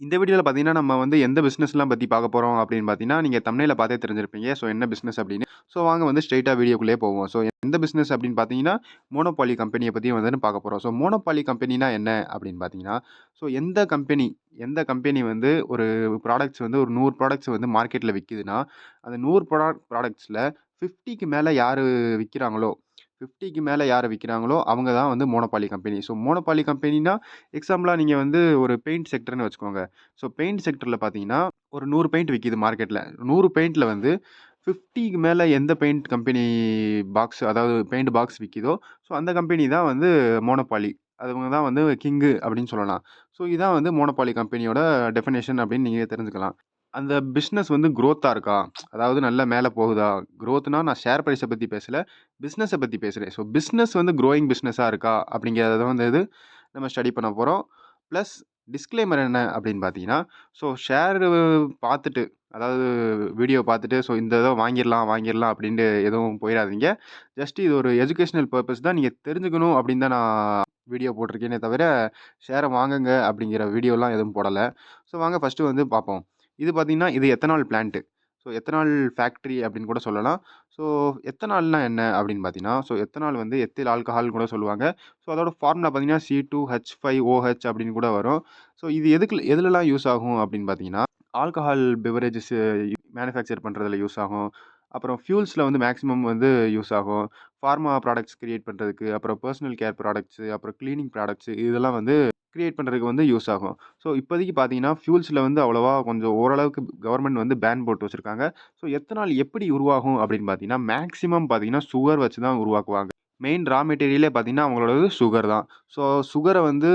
இந்த வீடியோவில் பார்த்தீங்கன்னா, நம்ம வந்து எந்த பிஸ்னஸ்லாம் பற்றி பார்க்க போகிறோம் அப்படின்னு பார்த்தீங்கன்னா, நீங்கள் தமிழில் பார்த்தே தெரிஞ்சிருப்பீங்க. ஸோ என்ன பிஸ்னஸ் அப்படின்னு. ஸோ வாங்க வந்து ஸ்ட்ரெயிட்டாக வீடியோக்குள்ளேயே போவோம். ஸோ எந்த பிஸ்னஸ் அப்படின்னு பார்த்தீங்கன்னா, மோனோபாலி கம்பெனியை பற்றி வந்து பார்க்க போகிறோம் ஸோ மோனோபாலி கம்பெனினா என்ன அப்படின்னு பார்த்தீங்கன்னா, ஸோ எந்த கம்பெனி எந்த கம்பெனி வந்து ஒரு ப்ராடக்ட்ஸ் வந்து ஒரு நூறு ப்ராடக்ட்ஸ் வந்து மார்க்கெட்டில் விற்கிதுன்னா அந்த நூறு ப்ராடக்ட் ப்ராடக்ட்ஸில் ஃபிஃப்டிக்கு மேலே யார் விற்கிறாங்களோ ஃபிஃப்டிக்கு மேலே யாரை விற்கிறாங்களோ அவங்க தான் வந்து மோனோபாலி கம்பெனி. ஸோ மோனோபாலி கம்பெனினா, எக்ஸாம்பிளாக நீங்கள் வந்து ஒரு பெயிண்ட் செக்டர்னு வச்சுக்கோங்க. ஸோ பெயிண்ட் செக்டரில் பார்த்தீங்கன்னா, ஒரு நூறு பெயிண்ட் விற்கிது மார்க்கெட்டில் நூறு பெயிண்ட்டில் வந்து ஃபிஃப்டிக்கு மேலே எந்த பெயிண்ட் கம்பெனி பாக்ஸ் அதாவது பெயிண்ட் பாக்ஸ் விற்கிதோ ஸோ அந்த கம்பெனி தான் வந்து மோனோபாலி. அவங்க தான் வந்து கிங்கு அப்படின்னு சொல்லலாம். ஸோ இதான் வந்து மோனோபாலி கம்பெனியோட டெஃபினேஷன் அப்படின்னு நீங்கள் தெரிஞ்சுக்கலாம். அந்த பிஸ்னஸ் வந்து க்ரோத்தாக இருக்கா? அதாவது நல்லா மேலே போகுதா? குரோத்னா நான் ஷேர் ப்ரைஸை பற்றி பேசலை பிஸ்னஸை பற்றி பேசுகிறேன் ஸோ பிஸ்னஸ் வந்து குரோயிங் பிஸ்னஸாக இருக்கா? அப்படிங்கிறத வந்து இது நம்ம ஸ்டடி பண்ண போகிறோம் ப்ளஸ் டிஸ்க்ளைமர் என்ன அப்படின்னு பார்த்தீங்கன்னா, ஸோ ஷேர் பார்த்துட்டு அதாவது வீடியோ பார்த்துட்டு ஸோ இந்த இதை வாங்கிடலாம் வாங்கிடலாம் அப்படின்ட்டு எதுவும் போயிடாதீங்க ஜஸ்ட் இது ஒரு எஜுகேஷனல் பர்பஸ் தான். நீங்கள் தெரிஞ்சுக்கணும் அப்படின்னு தான் நான் வீடியோ போட்டிருக்கேனே தவிர, ஷேரை வாங்குங்க அப்படிங்கிற வீடியோலாம் எதுவும் போடலை ஸோ வாங்க ஃபர்ஸ்ட்டு வந்து பார்ப்போம். இது பார்த்தீங்கன்னா, இது ethanol plant so ethanol factory அப்படின்னு கூட சொல்லலாம். ஸோ எத்தனால்னா என்ன அப்படின்னு பார்த்தீங்கன்னா, ஸோ எத்தனால் வந்து எத்தில் ஆல்கஹால் கூட சொல்லுவாங்க. ஸோ அதோட ஃபார்முலா பார்த்தீங்கன்னா, C2H5OH அப்படின்னு கூட வரும். ஸோ இது எதுக்கு எதுலலாம் யூஸ் ஆகும் அப்படின்னு பார்த்தீங்கன்னா, ஆல்கஹால் பெவரேஜஸ் மேனுஃபேக்சர் பண்ணுறதுல யூஸ் ஆகும். அப்புறம் ஃபியூல்ஸில் வந்து மேக்ஸிமம் வந்து யூஸ் ஆகும். ஃபார்மா ப்ராடக்ட்ஸ் கிரியேட் பண்ணுறதுக்கு அப்புறம் பர்சனல் கேர் ப்ராடக்ட்ஸு அப்புறம் க்ளீனிங் ப்ராடக்ட்ஸ் இதெல்லாம் வந்து க்ரியேட் பண்ணுறதுக்கு வந்து யூஸ் ஆகும். ஸோ இப்போதைக்கு பார்த்தீங்கன்னா, ஃபியூல்ஸில் வந்து அவ்வளோவா கொஞ்சம் ஓரளவுக்கு கவர்மெண்ட் வந்து பேன் போட்டு வச்சுருக்காங்க ஸோ எத்தனால் எப்படி உருவாகும் அப்படின்னு பார்த்தீங்கன்னா, மேக்ஸிமம் பார்த்தீங்கன்னா, சுகர் வச்சு தான் உருவாக்குவாங்க. மெயின் ரா மெட்டீரியலே பார்த்தீங்கன்னா, அவங்களோடது சுகர் தான். ஸோ சுகரை வந்து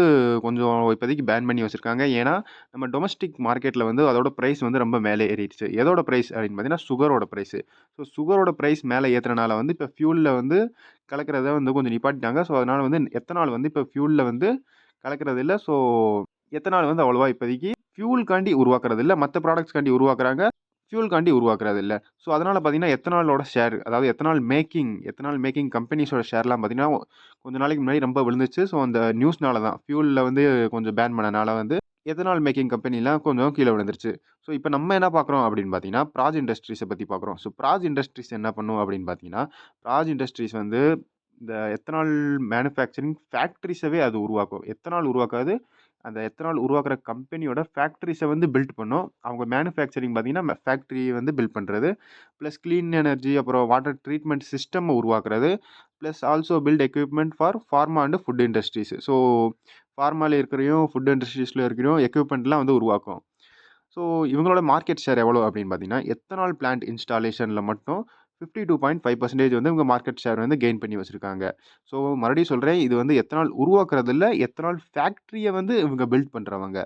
கொஞ்சம் இப்போதைக்கு பேன் பண்ணி வச்சுருக்காங்க ஏன்னா, நம்ம டொமஸ்டிக் மார்க்கெட்டில் வந்து அதோட ப்ரைஸ் வந்து ரொம்ப மேலே ஏறிடுச்சு. எதோட ப்ரைஸ் அப்படின்னு பார்த்தீங்கன்னா, சுகரோட ப்ரைஸு ஸோ சுகரோட ப்ரைஸ் மேலே ஏற்றுறனால வந்து இப்போ ஃபியூலில் வந்து கலக்கிறத வந்து கொஞ்சம் நிப்பாட்டிட்டாங்க. ஸோ அதனால் வந்து எத்தனால் வந்து இப்போ ஃபியூலில் வந்து கலக்கிறது இல்லை ஸோ எத்தனால் வந்து அவ்வளோவா இப்போதைக்கு ஃபியூல்காண்டி உருவாக்குறது இல்லை மற்ற ப்ராடக்ட்ஸ்காண்டி உருவாக்குறாங்க. ஃபியூல்காண்டி உருவாக்குறது இல்லை ஸோ அதனால் பார்த்தீங்கன்னா, எத்தனாலோட ஷேர் அதாவது எத்தனால் மேக்கிங் எத்தனால் மேக்கிங் கம்பெனிஸோட ஷேர்லாம் பார்த்தீங்கன்னா, கொஞ்ச நாளைக்கு முன்னாடி ரொம்ப விழுந்துச்சு. ஸோ அந்த நியூஸ்னால தான். ஃபியூலில் வந்து கொஞ்சம் பேன் பண்ணனால வந்து எத்தனால் மேக்கிங் கம்பெனிலாம் கொஞ்சம் கீழே விழுந்துருச்சு. ஸோ இப்போ நம்ம என்ன பார்க்குறோம் அப்படின்னு பார்த்தீங்கன்னா, ப்ராஜ் இண்டஸ்ட்ரீஸை பற்றி பார்க்குறோம். ஸோ ப்ராஜ் இண்டஸ்ட்ரீஸ் என்ன பண்ணும் அப்படின்னு பார்த்தீங்கன்னா, ப்ராஜ் இண்டஸ்ட்ரீஸ் வந்து இந்த எத்தனால் மேனுஃபேக்சரிங் ஃபேக்ட்ரிஸவே அது உருவாக்கும். எத்தனால் உருவாக்காது. அந்த எத்தனால் உருவாக்குற கம்பெனியோட ஃபேக்ட்ரிஸை வந்து பில்ட் பண்ணும். அவங்க மேனுஃபேக்சரிங் பார்த்தீங்கன்னா, ஃபேக்ட்ரியை வந்து பில்ட் பண்ணுறது ப்ளஸ் கிளீன் எனர்ஜி அப்புறம் வாட்டர் ட்ரீட்மெண்ட் சிஸ்டம் உருவாக்குறது. Plus also build equipment for pharma and food industries. So ஃபார்மாவில் இருக்கிறையும் ஃபுட் இண்டஸ்ட்ரீஸில் இருக்கிறயும் எக்யூப்மெண்ட்லாம் வந்து உருவாக்கும். ஸோ இவங்களோட மார்க்கெட் ஷேர் எவ்வளோ அப்படின்னு பார்த்தீங்கன்னா, எத்தனால் பிளான்ட் இன்ஸ்டாலேஷனில் மட்டும் 52.5% வந்து இவங்க மார்க்கெட் ஷேர் வந்து கெயின் பண்ணி வச்சிருக்காங்க. ஸோ மறுபடியும் சொல்கிறேன் இது வந்து எத்தனால் உருவாக்குறதில்ல எத்தனால் ஃபேக்ட்ரியை வந்து இவங்க பில்ட் பண்ணுறவங்க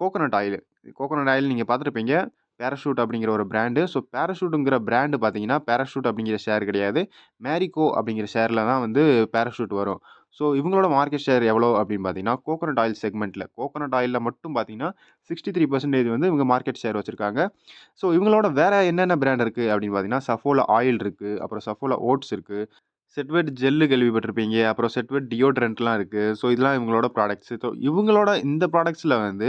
கோகோனட் ஆயில். கோகோனட் ஆயில் நீங்கள் பார்த்துருப்பீங்க. பேராஷூட் அப்படிங்கிற ஒரு பிராண்டு. ஸோ பேராஷூட்டுங்கிற பிராண்டு பார்த்தீங்கன்னா, பேராஷூட் அப்படிங்கிற ஷேர் கிடையாது. மேரிகோ அப்படிங்கிற ஷேரில் தான் வந்து பேராஷூட் வரும். ஸோ இவங்களோட மார்க்கெட் ஷேர் எவ்வளோ அப்படின்னு பார்த்தீங்கன்னா, கோகோனட் ஆயில் செக்மெண்ட்டில் கோகோனட் ஆயிலில் மட்டும் பார்த்தீங்கன்னா, 63% வந்து இவங்க மார்க்கெட் ஷேர் வச்சுருக்காங்க ஸோ இவங்களோட வேறு என்னென்ன பிராண்ட் இருக்குது அப்படின்னு பார்த்தீங்கன்னா, சஃபோலா ஆயில் இருக்குது அப்புறம் சஃபோலா ஓட்ஸ் இருக்குது செட்வெட் ஜெல்லு கேள்விப்பட்டிருப்பீங்க. அப்புறம் செட்வெட் டியோட்ரண்ட்லாம் இருக்குது ஸோ இதெல்லாம் இவங்களோட ப்ராடக்ட்ஸ். ஸோ இவங்களோட இந்த ப்ராடக்ட்ஸில் வந்து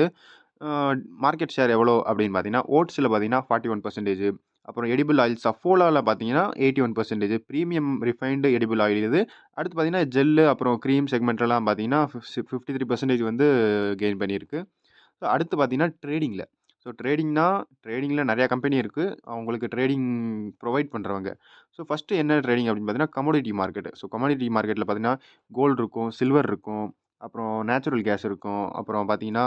மார்க்கெட் ஷேர் எவ்வளோ அப்படின்னு பார்த்தீங்கன்னா, ஓட்ஸில் பார்த்தீங்கன்னா 41% அப்புறம் எடிபிள் ஆயில் சஃபோலாவில் பார்த்தீங்கன்னா eighty one percentage premium refined edible oil இது. அடுத்து பார்த்தீங்கன்னா, ஜெல்லு அப்புறம் க்ரீம் செக்மெண்ட்லாம் பார்த்தீங்கன்னா, ஃபிஃப்டி த்ரீ பர்சன்டேஜ் வந்து கெயின் பண்ணியிருக்கு. ஸோ அடுத்து பார்த்தீங்கன்னா, ட்ரேடிங்கில் ஸோ ட்ரேடிங்னா ட்ரேடிங்கில் நிறையா கம்பெனி இருக்குது அவங்களுக்கு ட்ரேடிங் ப்ரொவைட் பண்ணுறவங்க ஸோ ஃபஸ்ட்டு என்ன ட்ரேடிங் அப்படின்னு பார்த்தீங்கன்னா, கமோடிட்டி மார்க்கெட். ஸோ கமோடிட்டி மார்க்கெட்டில் பார்த்தீங்கன்னா, கோல்ட் இருக்கும், சில்வர் இருக்கும், அப்புறம் நேச்சுரல் கேஸ் இருக்கும். அப்புறம் பார்த்தீங்கன்னா,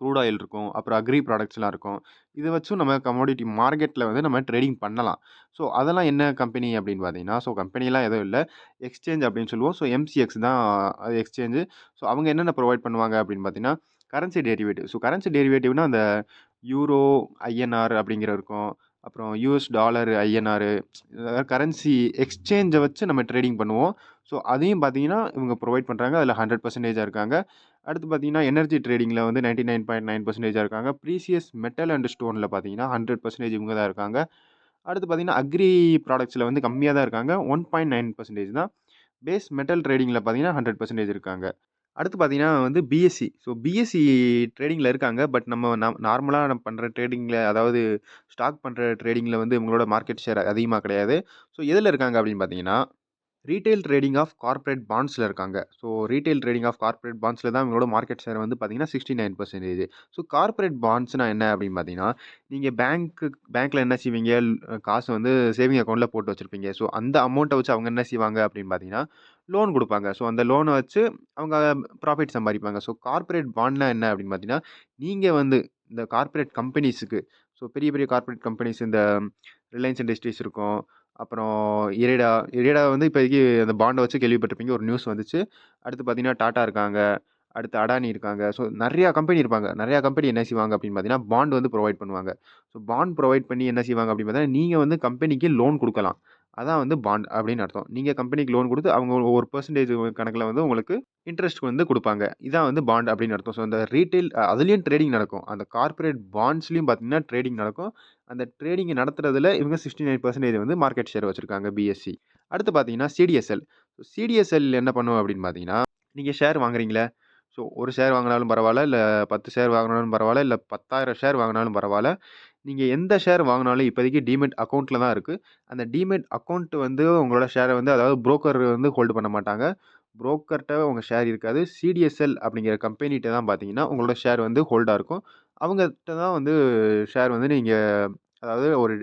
க்ரூட் ஆயில் இருக்கும். அப்புறம் அக்ரி ப்ராடக்ட்ஸ்லாம் இருக்கும். இதை வச்சும் நம்ம கமோடிட்டி மார்க்கெட்டில் வந்து நம்ம ட்ரேடிங் பண்ணலாம். ஸோ அதெல்லாம் என்ன கம்பெனி அப்படின்னு பார்த்தீங்கன்னா, ஸோ கம்பெனிலாம் எதுவும் இல்லை எக்ஸ்சேஞ்ச் அப்படின்னு சொல்லுவோம். ஸோ எம்சிஎக்ஸ் தான் அது எக்ஸ்சேஞ்சு. ஸோ அவங்க என்னென்ன ப்ரொவைட் பண்ணுவாங்க அப்படின்னு பார்த்தீங்கன்னா, கரன்சி டெரிவேட்டிவ். ஸோ கரன்சி டெரிவேட்டிவ்னால் அந்த யூரோ, ஐஎன்ஆர் அப்படிங்கிற இருக்கும். அப்புறம் யூஎஸ் டாலர், ஐஎன்ஆர் கரன்சி எக்ஸ்சேஞ்சை வச்சு நம்ம ட்ரேடிங் பண்ணுவோம். ஸோ அதையும் பார்த்தீங்கன்னா, இவங்க ப்ரொவைட் பண்ணுறாங்க அதில் ஹண்ட்ரட் பர்சன்டேஜாக இருக்காங்க. அடுத்து பார்த்தீங்கன்னா, எனர்ஜி ட்ரேடிங்கில் வந்து நைன்டி நைன் பாயிண்ட் நைன் பர்சன்டேஜாக இருக்காங்க. ப்ரீசியஸ் மெட்டல் அண்ட் ஸ்டோனில் பார்த்தீங்கன்னா, 100% இவங்க தான் இருக்காங்க. அடுத்து பார்த்தீங்கன்னா, அக்ரி ப்ராடக்ட்ஸில் வந்து கம்மியாக தான் இருக்காங்க. 1.9% தான். பேஸ் மெட்டல் ட்ரேடிங்கில் பார்த்தீங்கன்னா, 100% இருக்காங்க. அடுத்து பார்த்தீங்கன்னா வந்து பிஎஸ்சி. ஸோ பிஎஸ்சி ட்ரேடிங்கில் இருக்காங்க. பட் நம்ம நம் நார்மலாக நம்ம பண்ணுற ட்ரேடிங்கில் அதாவது ஸ்டாக் பண்ணுற ட்ரேடிங்கில் வந்து இவங்களோட மார்க்கெட் ஷேர் அதிகமாக கிடையாது. ஸோ எதில் இருக்காங்க அப்படின்னு பார்த்தீங்கன்னா, ரீட்டெயில் ட்ரேடிங் ஆஃப் கார்ப்பரேட் பாண்ட்ஸில் இருக்காங்க. So retail trading of corporate பாண்ட்ஸில் தான் இவங்களோட மார்க்கெட் ஷேர் வந்து பார்த்தீங்கன்னா 69% ஸோ கார்ப்பரேட் பாண்ட்ஸ்னா என்ன அப்படின்னு பார்த்தீங்கன்னா, நீங்கள் பேங்க்கு பேங்க்கில் என்ன செய்வீங்க? காசு வந்து சேவிங் அக்கௌண்ட்டில் போட்டு வச்சுருப்பீங்க ஸோ அந்த அமௌண்ட்டை வச்சு அவங்க என்ன செய்வாங்க அப்படின்னு பார்த்தீங்கன்னா, லோன் கொடுப்பாங்க ஸோ அந்த லோனை வச்சு அவங்க ப்ராஃபிட் சம்பாதிப்பாங்க ஸோ கார்ப்பரேட் பாண்ட்னா என்ன அப்படின்னு பார்த்தீங்கன்னா, நீங்கள் வந்து இந்த கார்ப்பரேட் கம்பெனிஸுக்கு ஸோ பெரிய பெரிய கார்ப்பரேட் கம்பெனிஸ் இந்த ரிலையன்ஸ் இண்டஸ்ட்ரீஸ் இருக்கும். அப்புறம் இரைடா இரைடா வந்து இப்போதைக்கு அந்த பாண்டை வச்சு கேள்விப்பட்டிருப்பீங்க. ஒரு நியூஸ் வந்துச்சு. அடுத்து பார்த்தீங்கன்னா, டாட்டா இருக்காங்க. அடுத்து அடானி இருக்காங்க. ஸோ நிறையா கம்பெனி இருப்பாங்க. நிறையா கம்பெனி என்ன செய்வாங்க அப்படின்னு பார்த்தீங்கன்னா, பாண்ட் வந்து ப்ரொவைட் பண்ணுவாங்க. ஸோ பாண்ட் ப்ரொவைட் பண்ணி என்ன செய்வாங்க அப்படின்னு பார்த்தீங்கன்னா, நீங்கள் வந்து கம்பெனிக்கு லோன் கொடுக்கலாம் அதான் வந்து பாண்ட் அப்படின்னு அர்த்தம். நீங்கள் கம்பெனிக்கு லோன் கொடுத்து அவங்க ஒரு பர்சன்டேஜ் கணக்கில் வந்து உங்களுக்கு இன்ட்ரெஸ்ட் வந்து கொடுப்பாங்க இதான் வந்து பாண்ட் அப்படின்னு அர்த்தம். ஸோ இந்த ரீட்டைல் அதுலேயும் ட்ரேடிங் நடக்கும். அந்த கார்ப்பரேட் பாண்ட்ஸ்லேயும் பார்த்தீங்கன்னா, ட்ரேடிங் நடக்கும். அந்த ட்ரேடிங் நடத்துறதுல இவங்க 69% வந்து மார்க்கெட் ஷேர் வச்சுருக்காங்க பிஎஸ்சி. அடுத்து பார்த்தீங்கன்னா, சிடிஎஸ்எல். சிடிஎஸ்எல் என்ன பண்ணும் அப்படின்னு பார்த்தீங்கன்னா, நீங்கள் ஷேர் வாங்குறீங்களே ஸோ ஒரு ஷேர் வாங்கினாலும் பரவாயில்ல இல்லை பத்து ஷேர் வாங்கினாலும் பரவாயில்ல இல்லை பத்தாயிரம் ஷேர் வாங்கினாலும் பரவாயில்ல நீங்கள் எந்த ஷேர் வாங்கினாலும் இப்போதைக்கு டீமேட் அக்கௌண்ட்டில் தான் இருக்குது அந்த டீமேட் அக்கௌண்ட் வந்து உங்களோட ஷேரை வந்து அதாவது புரோக்கர் வந்து ஹோல்டு பண்ண மாட்டாங்க. புரோக்கர்கிட்ட உங்கள் ஷேர் இருக்காது. சிடிஎஸ்எல் அப்படிங்கிற கம்பெனிகிட்ட தான் பார்த்தீங்கன்னா, உங்களோட ஷேர் வந்து ஹோல்டாக இருக்கும். அவங்ககிட்ட தான் வந்து ஷேர் வந்து நீங்கள் அதாவது ஒரு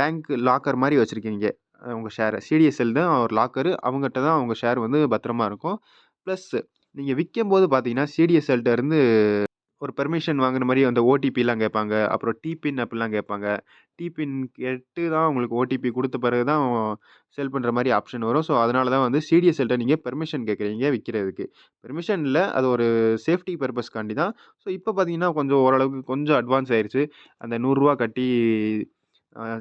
பேங்க் லாக்கர் மாதிரி வச்சுருக்கீங்க உங்கள் ஷேரை சிடிஎஸ்எல் தான் ஒரு லாக்கரு. அவங்ககிட்ட தான் அவங்க ஷேர் வந்து பத்திரமா இருக்கும். ப்ளஸ்ஸு நீங்கள் விற்கும் போது பார்த்தீங்கன்னா, சிடிஎஸ்எல்கிட்ட இருந்து ஒரு பெர்மிஷன் வாங்குற மாதிரி அந்த ஓடிபிலாம் கேட்பாங்க. அப்புறம் டிபின் அப்படிலாம் கேட்பாங்க. டிபின் கேட்டு தான் உங்களுக்கு ஓடிபி கொடுத்த பிறகு தான் செல் பண்ணுற மாதிரி ஆப்ஷன் வரும். ஸோ அதனால தான் வந்து சிடிஎஸ்எல்கிட்ட நீங்கள் பெர்மிஷன் கேட்குறீங்க விற்கிறதுக்கு பெர்மிஷன் இல்லை அது ஒரு சேஃப்டி பர்பஸ்க்காண்டி தான். ஸோ இப்போ பார்த்தீங்கன்னா, கொஞ்சம் ஓரளவுக்கு கொஞ்சம் அட்வான்ஸ் ஆயிடுச்சு அந்த நூறுரூவா கட்டி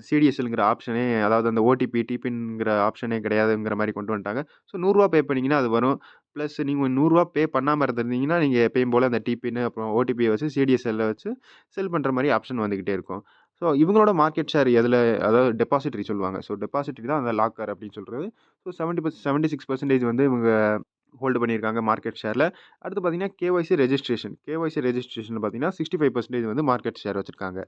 சிடிஎஸ்எல்ங்கிற ஆப்ஷனே அதாவது அந்த ஓடிபி, டிபின்ங்கிற ஆப்ஷனே கிடையாதுங்கிற மாதிரி கொண்டு வந்துட்டாங்க. ஸோ நூறுரூவா பே பண்ணிங்கன்னா அது வரும். ப்ளஸ் நீங்கள் நூறுரூவா பே பண்ணாமல் இருந்திருந்தீங்கன்னா, நீங்கள் எப்பயும் போல் அந்த டிபின்னு அப்புறம் ஓடிபியை வச்சு சிடிஎஸ்எல்ல வச்சு செல் பண்ணுற மாதிரி ஆப்ஷன் வந்துக்கிட்டே இருக்கும். ஸோ இவங்களோட மார்க்கெட் ஷேர் எதில் அதாவது டெபாசிட்டரி சொல்லுவாங்க. ஸோ டெபாசிட்டரி தான் அந்த லாக்கர் அப்படின்னு சொல்கிறது ஸோ 70 பர்ஸ் 76% வந்து இவங்க ஹோல்டு பண்ணியிருக்காங்க மார்க்கெட் ஷேரில் அடுத்து பார்த்தீங்கன்னா, கேஒய்சி ரெஜிஸ்ட்ரேஷன். கேஒய்சி ரெஜிஸ்ட்ரேஷன் பார்த்தீங்கன்னா, 65% வந்து மார்க்கெட் ஷேர் வச்சுருக்காங்க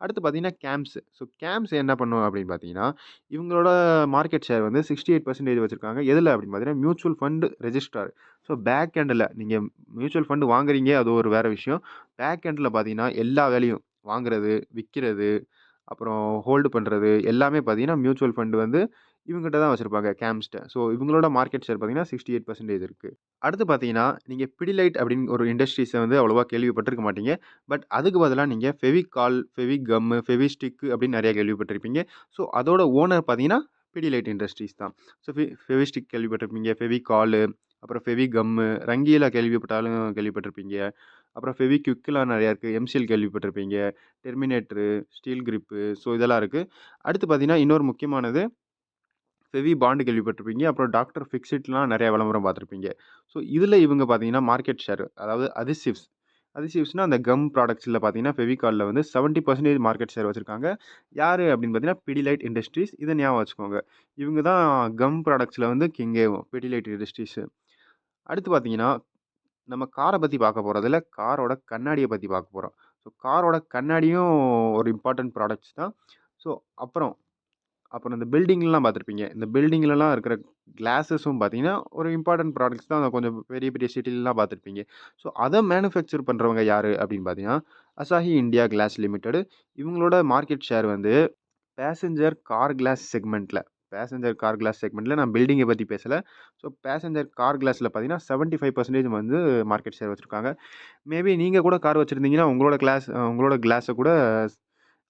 அடுத்து பார்த்தீங்கன்னா, கேம்ஸ். ஸோ கேம்ஸ் என்ன பண்ணும் அப்படின்னு பார்த்தீங்கன்னா, இவங்களோட மார்க்கெட் ஷேர் வந்து சிக்ஸ்ட்டி எயிட் பர்சன்டேஜ் வச்சுருக்காங்க எதில் அப்படின்னு பார்த்தீங்கன்னா, mutual fund registrar. So back handle நீங்கள் மியூச்சுவல் ஃபண்டு வாங்குறீங்க அது ஒரு வேறு விஷயம். பேக் ஹேண்டில் பார்த்தீங்கன்னா, எல்லா வேலையும் வாங்குறது, விற்கிறது அப்புறம் ஹோல்டு பண்ணுறது எல்லாமே பார்த்தீங்கன்னா, மியூச்சுவல் ஃபண்ட் வந்து இவங்ககிட்ட தான் வச்சுருப்பாங்க கேம்ஸ்ட்டை ஸோ இவங்களோட மார்க்கெட் ஷேர் பார்த்தீங்கன்னா, சிக்ஸ்டி எயிட் பர்சன்டேஜ் இருக்குது அடுத்து பார்த்தீங்கன்னா, நீங்கள் பிடிலைட் அப்படின்னு ஒரு இண்டஸ்ட்ரீஸை வந்து அவ்வளோவா கேள்விப்பட்டிருக்க மாட்டீங்க. பட் அதுக்கு பதிலாக நீங்கள் ஃபெவிகால், ஃபெவிகம், ஃபெவிஸ்டிக்கு அப்படின்னு நிறையா கேள்விப்பட்டிருப்பீங்க. ஸோ அதோட ஓனர் பார்த்தீங்கன்னா, பிடிலைட் இண்டஸ்ட்ரீஸ் தான். ஸோ ஃபெ ஃபெவிஸ்டிக் கேள்விப்பட்டிருப்பீங்க. ஃபெவிகாலு, அப்புறம் ஃபெவி கம்மு ரங்கீலா கேள்விப்பட்டாலும் கேள்விப்பட்டிருப்பீங்க. அப்புறம் ஃபெவிக்விக்லாம் நிறையா இருக்குது எம்சிஎல் கேள்விப்பட்டிருப்பீங்க. டெர்மினேட்ரு ஸ்டீல் கிரிப்பு ஸோ இதெல்லாம் இருக்குது அடுத்து பார்த்தீங்கன்னா, இன்னொரு முக்கியமானது ஃபெவி பாண்டு கேள்விப்பட்டிருப்பீங்க. அப்புறம் டாக்டர் ஃபிக்ஸிட்லாம் நிறைய விளம்பரம் பார்த்துருப்பீங்க. ஸோ இதில் இவங்க பார்த்தீங்கன்னா, மார்க்கெட் ஷேர் அதாவது அதிசிவ்ஸ். அதிசிவ்ஸ்னால் அந்த கம் ப்ராடக்ட்ஸில் பார்த்தீங்கன்னா, ஃபெவிகாலில் வந்து 70% மார்க்கெட் ஷேர் வச்சுருக்காங்க யார் அப்படின்னு பார்த்தீங்கன்னா, பிடிலைட் இண்டஸ்ட்ரீஸ். இதை ஞாபகம் வச்சுக்கோங்க. இவங்க தான் கம் ப்ராடக்ட்ஸில் வந்து கிங்கே பிடிலைட் இண்டஸ்ட்ரீஸு அடுத்து பார்த்தீங்கன்னா, நம்ம காரை பற்றி பார்க்க போகிறதில்ல காரோட கண்ணாடியை பற்றி பார்க்க போகிறோம் ஸோ காரோட கண்ணாடியும் ஒரு இம்பார்ட்டன்ட் ப்ராடக்ட்ஸ் தான். ஸோ அப்புறம் அப்புறம் இந்த பில்டிங்லாம் பார்த்துருப்பீங்க. இந்த பில்டிங்லலாம் இருக்கிற கிளாஸஸும் பார்த்தீங்கன்னா, ஒரு இம்பார்ட்டன்ட் ப்ராடக்ட்ஸ் தான் கொஞ்சம் பெரிய பெரிய சிட்டிலலாம் பார்த்துருப்பீங்க. ஸோ அதை மேனுஃபேக்சர் பண்ணுறவங்க யார் அப்படின்னு பார்த்தீங்கன்னா, அசாஹி இந்தியா கிளாஸ் லிமிடெட். இவங்களோட மார்க்கெட் ஷேர் வந்து பேசஞ்சர் கார் கிளாஸ் செக்மெண்ட்டில் பேசஞ்சர் கார் கிளாஸ் செக்மெண்ட்டில் நான் பில்டிங்கை பற்றி பேசல. ஸோ பேசஞ்சர் கார் கிளாஸில் பார்த்தீங்கன்னா, 75% வந்து மார்க்கெட் ஷேர் வச்சுருக்காங்க மேபி நீங்கள் கூட கார் வச்சுருந்தீங்கன்னா உங்களோட கிளாஸ் உங்களோட கிளாஸை கூட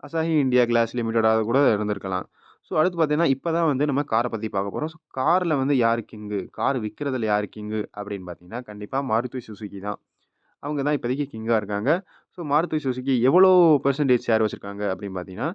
அசாஹி இந்தியா கிளாஸ் லிமிட்டடாக கூட இருந்திருக்கலாம். ஸோ அடுத்து பார்த்தீங்கன்னா, இப்போ தான் வந்து நம்ம காரை பற்றி பார்க்க போகிறோம் ஸோ காரில் வந்து யார் கிங்கு? கார் விற்கிறதுல யார் கிங்கு? அப்படின்னு பார்த்தீங்கன்னா, கண்டிப்பாக மாருதி சுசுகி தான். அவங்க தான் இப்போதைக்கு கிங்காக இருக்காங்க. ஸோ மாருதி சுசுகி எவ்வளோ பெர்சன்டேஜ் ஷேர் வச்சுருக்காங்க அப்படின்னு பார்த்தீங்கன்னா,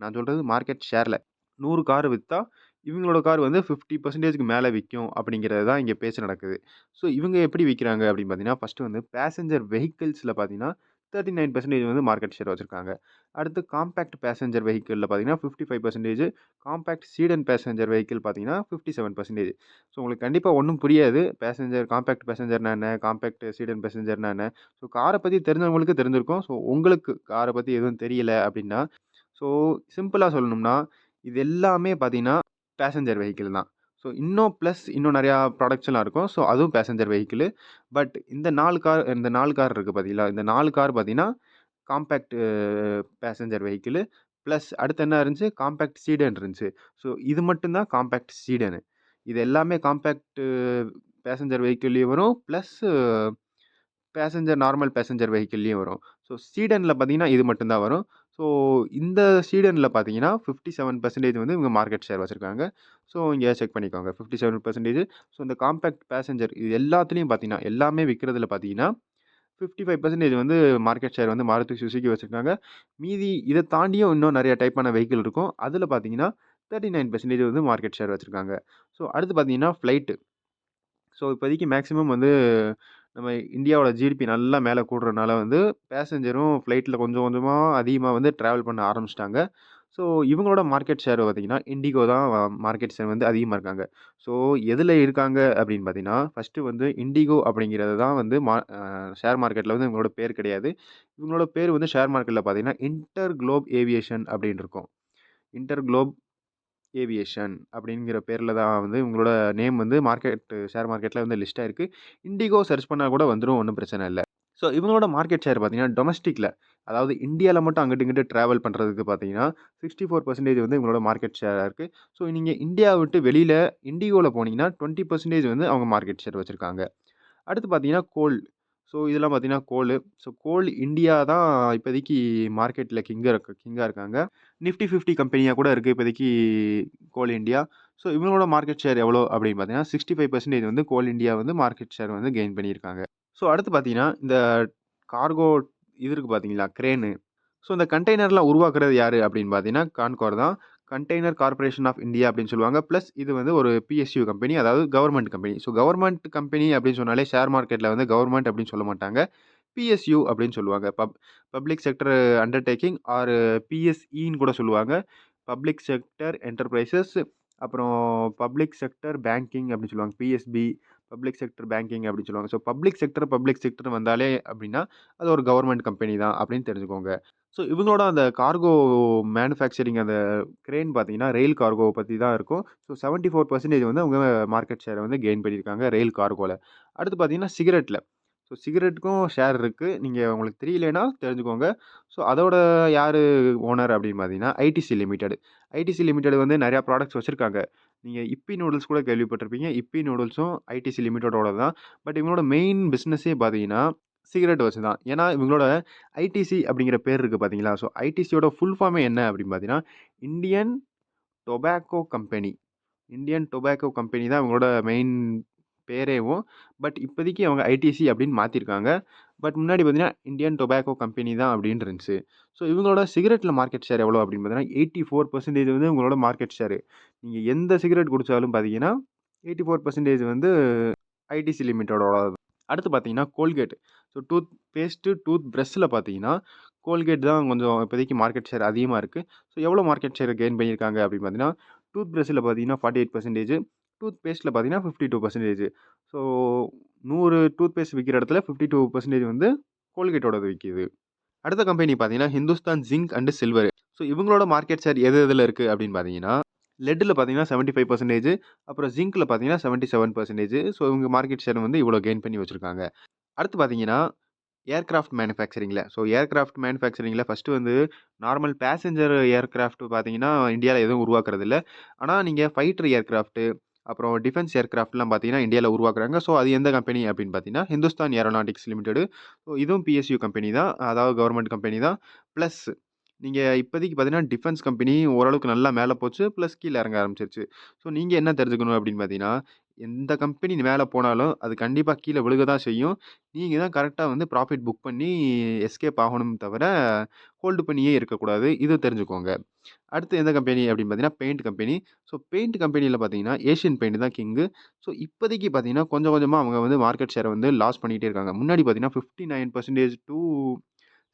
நான் சொல்கிறது மார்க்கெட் ஷேரில் நூறு கார் விற்றா இவங்களோட கார் வந்து ஃபிஃப்டி பர்சன்டேஜ்க்கு மேலே விற்கும் அப்படிங்கிறது தான் இங்கே பேச்சு நடக்குது. ஸோ இவங்க எப்படி விற்கிறாங்க அப்படின்னு பார்த்தீங்கன்னா, ஃபர்ஸ்ட்டு வந்து பேசஞ்சர் வெஹிக்கிள்ஸில் பார்த்தீங்கன்னா, தேர்ட்டி நைன் பர்சன்டேஜ் வந்து மார்க்கெட் ஷேர் வச்சுருக்காங்க. அடுத்து காம்பேக்ட் பேசஞ்சர் வெஹிக்கிளில் பார்த்தீங்கன்னா fifty five percentage compact sedan passenger vehicle பார்த்தீங்கன்னா ஃபிஃப்டி செவன் பர்சன்டேஜ் ஸோ உங்களுக்கு கண்டிப்பாக ஒன்றும் புரியாது. பேசஞ்சர் காம்பேக்ட் பேசஞ்சர்னா என்ன? காம்பேக்ட் சீடன் பேசஞ்சர்னா என்ன? ஸோ காரை பற்றி தெரிஞ்சவங்களுக்கு தெரிஞ்சிருக்கும். ஸோ உங்களுக்கு காரை பற்றி எதுவும் தெரியல அப்படின்னா ஸோ சிம்பிளாக சொல்லணும்னா இது எல்லாமே பார்த்தீங்கன்னா பேசஞ்சர் வெஹிக்கிள் தான். ஸோ இன்னும் ப்ளஸ் இன்னும் நிறையா ப்ராடக்ட்ஸ்லாம் இருக்கும். ஸோ அதுவும் பேசஞ்சர் வெஹிக்கிள் பட் இந்த நாலு கார் இந்த நாலு கார் இருக்குது பார்த்தீங்களா இந்த நாலு கார் பார்த்தீங்கன்னா காம்பேக்ட் பேசஞ்சர் வெஹிக்கிள் ப்ளஸ் அடுத்து என்ன இருந்துச்சு? காம்பேக்ட் சீடன் இருந்துச்சு. ஸோ இது மட்டும்தான் காம்பேக்ட் சீடனு இது எல்லாமே காம்பேக்ட் பேசஞ்சர் வெஹிக்கிள்லேயும் வரும். ப்ளஸ் பேசஞ்சர் நார்மல் பேசஞ்சர் வெஹிக்கிள்லேயும் வரும். ஸோ சீடனில் பார்த்தீங்கன்னா இது மட்டும்தான் வரும். ஸோ இந்த ஸ்டீடனில் பார்த்தீங்கன்னா ஃபிஃப்டி செவன் பர்சன்டேஜ் வந்து இவங்க மார்க்கெட் ஷேர் வச்சுருக்காங்க. ஸோ இங்கே செக் பண்ணிக்கோங்க. ஃபிஃப்டி செவன் பர்சன்டேஜ் ஸோ இந்த காம்பேக்ட் பேசஞ்சர் இது எல்லாத்துலேயும் பார்த்தீங்கன்னா எல்லாமே விற்கிறதுல பார்த்தீங்கன்னா ஃபிஃப்டி ஃபைவ் பர்சன்டேஜ் வந்து மார்க்கெட் ஷேர் வந்து மாருதி சுசுக்கி வச்சுருக்காங்க. மீதி இதை தாண்டியும் இன்னும் நிறைய டைப்பான வெஹிக்கிள் இருக்கும். அதில் பார்த்தீங்கன்னா தேர்ட்டி நைன் பர்சன்டேஜ் வந்து மார்க்கெட் ஷேர் வச்சுருக்காங்க. ஸோ அடுத்து பார்த்தீங்கன்னா ஃப்ளைட்டு ஸோ இப்போதைக்கு மேக்ஸிமம் வந்து நம்ம இந்தியாவோட ஜிடிபி நல்லா மேலே கூடுறனால வந்து பேசஞ்சரும் ஃப்ளைட்டில் கொஞ்சம் கொஞ்சமாக அதிகமாக வந்து ட்ராவல் பண்ண ஆரம்பிச்சிட்டாங்க. ஸோ இவங்களோட மார்க்கெட் ஷேர் பார்த்திங்கன்னா இண்டிகோ தான் மார்க்கெட் ஷேர் வந்து அதிகமாக இருக்காங்க. ஸோ எதில் இருக்காங்க அப்படின்னு பார்த்தீங்கன்னா ஃபஸ்ட்டு வந்து இண்டிகோ அப்படிங்கிறது தான் வந்து மா ஷேர் மார்க்கெட்டில் வந்து இவங்களோட பேர் கிடையாது. இவங்களோட பேர் வந்து ஷேர் மார்க்கெட்டில் பார்த்தீங்கன்னா இன்டர் குளோப் ஏவியேஷன் அப்படின்னு இருக்கும். இன்டர் குளோப் ஏவியேஷன் அப்படிங்கிற பேரில் தான் வந்து இவங்களோட நேம் வந்து மார்க்கெட் ஷேர் மார்க்கெட்டில் வந்து லிஸ்ட்டாக இருக்குது இண்டிகோ சர்ச் பண்ணால் கூட வந்துடும் ஒன்றும் பிரச்சனை இல்லை. ஸோ இவங்களோட மார்க்கெட் ஷேர் பார்த்தீங்கன்னா டொமஸ்டிக்கில் அதாவது இந்தியாவில் மட்டும் அங்கிட்டு இங்கிட்டு ட்ராவல் பண்ணுறதுக்கு பார்த்தீங்கன்னா சிக்ஸ்டி ஃபோர் பர்சன்டேஜ் வந்து இவங்களோட மார்க்கெட் ஷேராக இருக்குது ஸோ நீங்கள் இந்தியா விட்டு வெளியில் இண்டிகோவில் போனீங்கன்னா டுவெண்ட்டி பர்சன்டேஜ் வந்து அவங்க மார்க்கெட் ஷேர் வச்சுருக்காங்க. அடுத்து பார்த்தீங்கன்னா கோல்டு. ஸோ இதெல்லாம் பார்த்தீங்கன்னா கோல். ஸோ கோல் இந்தியா தான் இப்போதைக்கு மார்க்கெட்டில் கிங்காக இருக்கு கிங்காக இருக்காங்க. நிஃப்டி ஃபிஃப்டி கம்பெனியாக கூட இருக்குது இப்போதைக்கு கோல் இந்தியா. ஸோ இவங்களோட மார்க்கெட் ஷேர் எவ்வளோ அப்படின்னு பார்த்தீங்கன்னா சிக்ஸ்டி ஃபைவ் பர்சன்டேஜ் வந்து கோல் இந்தியா வந்து மார்க்கெட் ஷேர் வந்து கெயின் பண்ணியிருக்காங்க. ஸோ அடுத்து பார்த்தீங்கன்னா இந்த கார்கோ இது இருக்குது பார்த்தீங்களா க்ரேனு ஸோ இந்த கண்டெய்னர்லாம் உருவாக்குறது யார் அப்படின்னு பார்த்தீங்கன்னா கான்கோர் தான். கண்டெய்னர் கார்பரேஷன் ஆஃப் இந்தியா அப்படின்னு சொல்லுவாங்க. ப்ளஸ் இது வந்து ஒரு பிஎஸ்யூ கம்பெனி அதாவது government company so government company அப்படின்னு சொன்னாலே ஷேர் மார்க்கெட்டில் வந்து கவர்மெண்ட் அப்படின்னு சொல்ல மாட்டாங்க. பிஎஸ்யூ அப்படின்னு சொல்லுவாங்க. Pub public sector undertaking or பிஎஸ்இன்னு கூட சொல்லுவாங்க. பப்ளிக் செக்டர் என்டர்பிரைசஸ் அப்புறம் பப்ளிக் செக்டர் பேங்கிங் அப்படின்னு சொல்லுவாங்க. பிஎஸ்பி பப்ளிக் செக்டர் பேங்கிங் அப்படின்னு சொல்லுவாங்க. So public sector public sector வந்தாலே அப்படின்னா அது ஒரு கவர்மெண்ட் கம்பெனி தான் அப்படின்னு தெரிஞ்சுக்கோங்க. ஸோ இவங்களோட அந்த கார்கோ மேனுஃபேக்சரிங் அந்த கிரேன் பார்த்தீங்கன்னா ரயில் கார்கோவை பற்றி தான் இருக்கும். ஸோ செவன்ட்டி ஃபோர் பர்சன்டேஜ் வந்து அவங்க மார்க்கெட் ஷேரை வந்து கெயின் பண்ணியிருக்காங்க ரயில் கார்கோவில் அடுத்து பார்த்தீங்கன்னா சிகரெட்டில் ஸோ சிகரெட்டுக்கும் ஷேர் இருக்குது நீங்கள் உங்களுக்கு தெரியலனா தெரிஞ்சுக்கோங்க. ஸோ அதோட யார் ஓனர் அப்படின்னு பார்த்தீங்கன்னா ஐடிசி லிமிடெட். ஐடிசி லிமிடெட் வந்து நிறையா ப்ராடக்ட்ஸ் வச்சுருக்காங்க. நீங்கள் இப்பி நூடுல்ஸ் கூட கேள்விப்பட்டிருப்பீங்க. இப்பி நூடுல்ஸும் ஐடிசி லிமிட்டடோட தான். பட் இவங்களோட மெயின் பிஸ்னஸே பார்த்தீங்கன்னா சிகரெட் வச்சு தான். ஏன்னா இவங்களோட ஐடிசி அப்படிங்கிற பேர் இருக்குது பார்த்தீங்களா? ஸோ ஐடிசியோட ஃபுல் ஃபார்மே என்ன அப்படின்னு பார்த்தீங்கன்னா Indian tobacco company. Indian tobacco company தான் இவங்களோட மெயின் பேரேவும். பட் இப்போதைக்கு அவங்க ஐடிசி அப்படின்னு மாற்றிருக்காங்க பட் முன்னாடி பார்த்தீங்கன்னா இந்தியன் டொபாக்கோ கம்பெனி தான் அப்படின்னு இருந்துச்சு. ஸோ இவங்களோட சிகரெட்டில் மார்க்கெட் ஷேர் எவ்வளோ அப்படின்னு பார்த்தீங்கன்னா எயிட்டி ஃபோர் பர்சன்டேஜ் வந்து உங்களோட மார்க்கெட் ஷேர் நீங்கள் எந்த சிகரெட் குடித்தாலும் பார்த்தீங்கன்னா எயிட்டி ஃபோர் பர்சன்டேஜ் வந்து ஐடிசி லிமிட்டோட அடுத்து பார்த்தீங்கன்னா Colgate so toothpaste tooth ப்ரெஷ்ஷில் பார்த்தீங்கன்னா கோல்கேட் தான் கொஞ்சம் இப்போதைக்கு மார்க்கெட் ஷேர் அதிகமாக இருக்குது ஸோ எவ்வளோ மார்க்கெட் ஷேர் கெயின் பண்ணியிருக்காங்க அப்படின்னு பார்த்தீங்கன்னா டூத் ப்ரெஷ்ஷில் பார்த்தீங்கன்னா ஃபார்ட்டி எயிட் பர்சன்டேஜ் டூத் பேஸ்ட்டில் பார்த்தீங்கன்னா ஃபிஃப்டி டூ பர்சன்டேஜ் ஸோ நூறு டூத் பேஸ்ட் விற்கிற இடத்துல ஃபிஃப்டி டூ பர்சன்டேஜ் வந்து கோல்கேட்டோடது விற்கிது அடுத்த கம்பெனி பார்த்தீங்கன்னா Hindustan zinc and silver so இவங்களோட மார்க்கெட் ஷேர் எது எதில் இருக்குது அப்படின்னு பார்த்தீங்கன்னா லெட்டில் பார்த்தீங்கன்னா செவன்ட்டி ஃபைவ் பர்சன்டேஜ் அப்புறம் ஜிங்க்கில் பார்த்தீங்கன்னா செவன்ட்டி செவன் பர்சன்டேஜ் ஸோ இவங்க மார்க்கெட் ஷேர் வந்து இவ்வளோ கெயின் பண்ணி வச்சுருக்காங்க. அடுத்து பார்த்தீங்கன்னா ஏர்க்ராஃப்ட் மேனுஃபேக்சரிங்கில் ஸோ ஏர்க்ராஃப்ட் மேனுஃபேக்சரிங்கில் ஃபஸ்ட்டு வந்து நார்மல் பேசஞ்சர் ஏர்க்ராஃப்ட் பார்த்தீங்கன்னா இந்தியாவில் எதுவும் உருவாக்குறது இல்லை. ஆனால் நீங்கள் ஃபைட்டர் ஏர்க்ராஃப்ட்டு அப்புறம் டிஃபென்ஸ் ஏர்க்ராஃப்ட்லாம் பார்த்தீங்கன்னா இந்தியாவில் உருவாக்குறாங்க. ஸோ அது எந்த கம்பெனி அப்படின்னு பார்த்தீங்கன்னா ஹிந்துஸ்தான் ஏரோநாட்டிக்ஸ் லிமிடெடு ஸோ இதுவும் பிஎஸ்யூ கம்பெனி தான். அதாவது கவர்மெண்ட் கம்பெனி தான். ப்ளஸ் நீங்கள் இப்போதைக்கு பார்த்தீங்கன்னா டிஃபென்ஸ் கம்பெனி ஓரளவுக்கு நல்லா மேலே போச்சு. ப்ளஸ் கீழே இறங்க ஆரம்பிச்சிருச்சு. ஸோ நீங்கள் என்ன தெரிஞ்சுக்கணும் அப்படின்னு பார்த்தீங்கன்னா எந்த கம்பெனி மேலே போனாலும் அது கண்டிப்பாக கீழே விழுக தான் செய்யும். நீங்கள் தான் கரெக்டாக வந்து ப்ராஃபிட் புக் பண்ணி எஸ்கேப் ஆகணும் தவிர ஹோல்டு பண்ணியே இருக்கக்கூடாது. இது தெரிஞ்சுக்கோங்க. அடுத்து எந்த கம்பெனி அப்படின்னு பார்த்தீங்கன்னா பெயிண்ட் கம்பெனி ஸோ பெயிண்ட் கம்பெனியில் பார்த்தீங்கன்னா ஏஷியன் பெயிண்ட் தான் கிங்கு ஸோ இப்போதைக்கு பார்த்தீங்கன்னா கொஞ்சம் கொஞ்சமாக அவங்க வந்து மார்க்கெட் ஷேரை வந்து லாஸ் பண்ணிகிட்டே இருக்காங்க. முன்னாடி பார்த்தீங்கன்னா fifty nine percentage two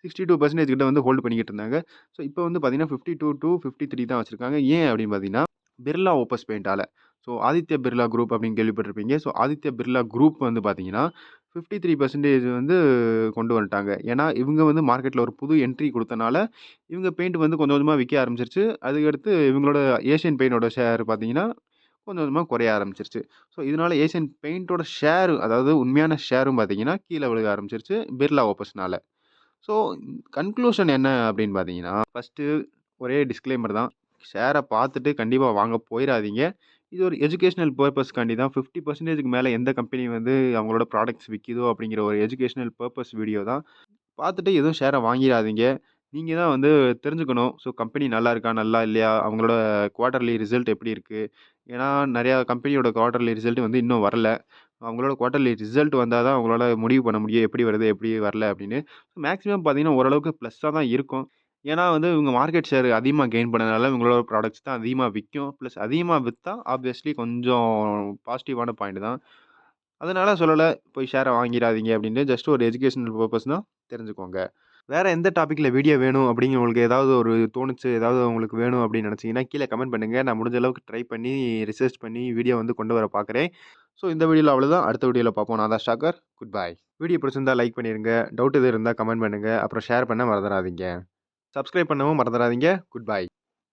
sixty two percentage கிட்ட வந்து ஹோல்டு பண்ணிக்கிட்டு இருந்தாங்க. ஸோ இப்போ வந்து பார்த்தீங்கன்னா fifty two two fifty three தான் வச்சுருக்காங்க. ஏன் அப்படின்னு பார்த்தீங்கன்னா பிர்லா ஓப்பஸ் பெயிண்டால் ஸோ ஆதித்ய பிர்லா குரூப் அப்படின்னு கேள்விப்பட்டிருப்பீங்க. ஸோ ஆதித்ய பிர்லா குரூப் வந்து பார்த்தீங்கன்னா ஃபிஃப்டி த்ரீ பர்சன்டேஜ் வந்து கொண்டு வந்துட்டாங்க. ஏன்னா இவங்க வந்து மார்க்கெட்டில் ஒரு புது என்ட்ரி கொடுத்தனால இவங்க பெயிண்ட் வந்து கொஞ்சம் கொஞ்சமாக விற்க ஆரம்பிச்சிருச்சு. அதுக்கடுத்து இவங்களோட ஏஷியன் பெயிண்டோட ஷேர் பார்த்தீங்கன்னா கொஞ்சம் கொஞ்சமாக குறைய ஆரம்பிச்சிருச்சு. ஸோ இதனால் ஏஷியன் பெயிண்டோட ஷேரு அதாவது உண்மையான ஷேரும் பார்த்தீங்கன்னா கீழே விழுக ஆரம்பிச்சிருச்சு பிர்லா ஓப்பஸ்னால் ஸோ கன்க்ளூஷன் என்ன அப்படின்னு பார்த்தீங்கன்னா ஃபஸ்ட்டு ஒரே டிஸ்க்ளைமர் தான். ஷேரை பார்த்துட்டு கண்டிப்பாக வாங்க போயிடாதீங்க. இது ஒரு எஜுகேஷ்னல் பர்பஸ்க்காண்டி தான் ஃபிஃப்டி பர்சன்டேஜுக்கு மேலே எந்த கம்பெனி வந்து அவங்களோட ப்ராடக்ட்ஸ் விற்கிதோ அப்படிங்கிற ஒரு எஜுகேஷ்னல் பர்பஸ் வீடியோ தான். பார்த்துட்டு எதுவும் ஷேரை வாங்கிடாதீங்க. நீங்கள் தான் வந்து தெரிஞ்சுக்கணும். ஸோ கம்பெனி நல்லா இருக்கா நல்லா இல்லையா? அவங்களோட குவார்ட்டர்லி ரிசல்ட் எப்படி இருக்குது ஏன்னா நிறையா கம்பெனியோட குவார்ட்டர்லி ரிசல்ட் வந்து இன்னும் வரல. அவங்களோட குவார்ட்டர்லி ரிசல்ட் வந்தால் தான் அவங்களால முடிவு பண்ண முடியும். எப்படி வருது எப்படி வரல அப்படின்னு. மேக்ஸிமம் பார்த்தீங்கன்னா ஓரளவுக்கு ப்ளஸ்ஸாக தான் இருக்கும். ஏன்னா வந்து இவங்க மார்க்கெட் ஷேர் அதிகமாக கெயின் பண்ணதுனால இவங்களோட ப்ராடக்ட்ஸ் தான் அதிகமாக விற்கும் ப்ளஸ் அதிகமாக விற்றா ஆப்வியஸ்லி கொஞ்சம் பாசிட்டிவான பாயிண்ட் தான். அதனால் சொல்லலை போய் ஷேரை வாங்கிடாதீங்க அப்படின்னு ஜஸ்ட் ஒரு எஜுகேஷனல் பர்பஸ் தான் தெரிஞ்சுக்கோங்க. வேறு எந்த டாப்பிக்கில் வீடியோ வேணும் அப்படிங்க உங்களுக்கு ஏதாவது ஒரு தோணுச்சு ஏதாவது உங்களுக்கு வேணும் அப்படின்னு நினச்சிங்கன்னா கீழே கமெண்ட் பண்ணுங்கள் நான் முடிஞ்ச அளவுக்கு ட்ரை பண்ணி ரிசர்ச் பண்ணி வீடியோ வந்து கொண்டு வர பார்க்குறேன். ஸோ இந்த வீடியோவில் அவ்வளோதான் அடுத்த வீடியோவில் பார்ப்போம். நான் தான் ஷாக்கர் குட் பை வீடியோ பிடிச்சிருந்தா லைக் பண்ணிடுங்க டவுட் எது இருந்தால் கமெண்ட் பண்ணுங்கள் அப்புறம் ஷேர் பண்ண மறந்துடாதீங்க. சப்ஸ்கிரைப் பண்ணவும் மறந்துடாதீங்க குட் பை